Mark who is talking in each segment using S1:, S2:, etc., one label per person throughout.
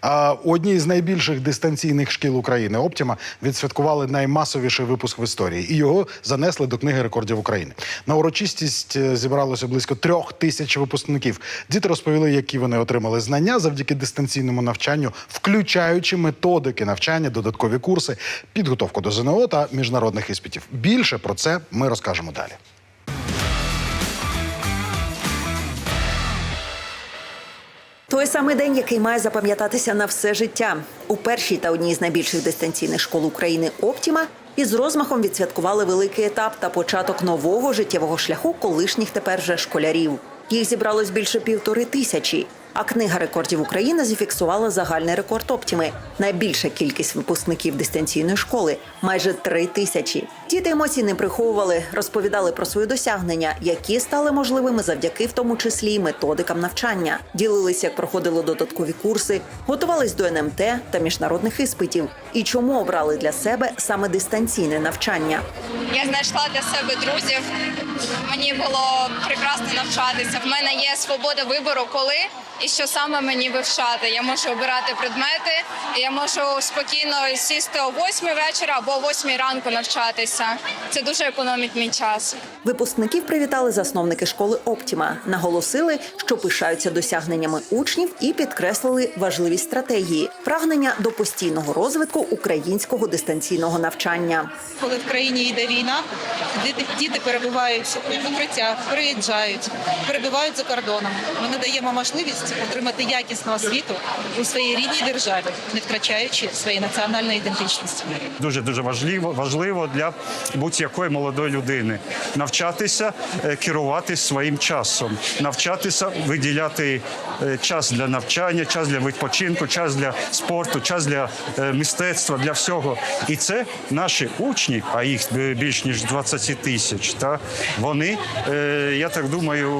S1: А одній з найбільших дистанційних шкіл України Оптіма відсвяткували наймасовіший випуск в історії, і його занесли до книги рекордів України. На урочистість е, зібралося близько трьох тисяч випускників. Діти розповіли, які вони отримали знання завдяки дистанційному навчанню, включаючи методики навчання, додаткові курси, підготовку до ЗНО та міжнародних іспитів. Більше про це ми розкажемо далі.
S2: Той самий день, який має запам'ятатися на все життя. У першій та одній з найбільших дистанційних школ України Оптіма із розмахом відсвяткували великий етап та початок нового життєвого шляху колишніх тепер вже школярів. Їх зібралось більше півтори тисячі. А книга рекордів України зафіксувала загальний рекорд Оптіми. Найбільша кількість випускників дистанційної школи майже три тисячі. Діти емоцій не приховували, розповідали про свої досягнення, які стали можливими завдяки в тому числі методикам навчання. Ділилися, як проходили додаткові курси, готувались до НМТ та міжнародних іспитів. І чому обрали для себе саме дистанційне навчання.
S3: Я знайшла для себе друзів. Мені було прекрасно навчатися. В мене є свобода вибору, коли і що саме мені вивчати. Я можу обирати предмети, і я можу спокійно сісти о 8 вечора або о 8 ранку навчатися. Це дуже економить мій час.
S2: Випускників привітали засновники школи Оптіма, наголосили, що пишаються досягненнями учнів і підкреслили важливість стратегії, прагнення до постійного розвитку українського дистанційного навчання.
S4: коли в країні йде війна, діти, діти перебувають в укриттях, приїжджають, перебувають за кордоном. Ми надаємо можливість отримати якісну освіту у своїй рідній державі, не втрачаючи своєї національної ідентичності.
S5: дуже дуже важливо важливо для будь-якої молодої людини навчатися е, керувати своїм часом, навчатися виділяти е, час для навчання, час для відпочинку, час для спорту, час для е, мистецтва, для всього. І це наші учні, а їх більш ніж 20 тисяч. Та вони, е, я так думаю,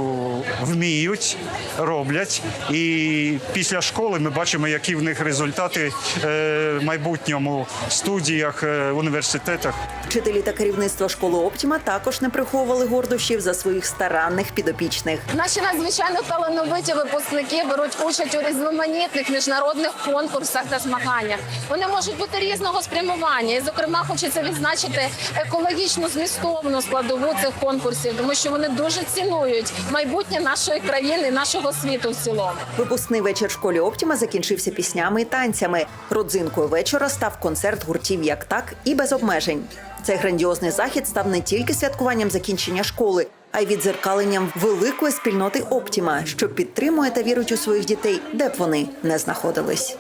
S5: вміють, роблять. І після школи ми бачимо, які в них результати е, в майбутньому студіях, е, університетах.
S2: Вчителі та керівництво школи Оптіма також не приховували гордощів за своїх старанних підопічних.
S6: Наші надзвичайно талановиті випускники беруть участь у різноманітних міжнародних конкурсах та змаганнях. Вони можуть бути різного спрямування. І, зокрема, хочеться відзначити екологічну змістовну складову цих конкурсів, тому що вони дуже цінують майбутнє нашої країни, нашого світу в цілому.
S2: Випускний вечір в школі Оптіма закінчився піснями і танцями. Родзинкою вечора став концерт гуртів як так і без обмежень. Цей грандіозний захід став не тільки святкуванням закінчення школи, а й відзеркаленням великої спільноти Оптіма, що підтримує та вірить у своїх дітей, де б вони не знаходились.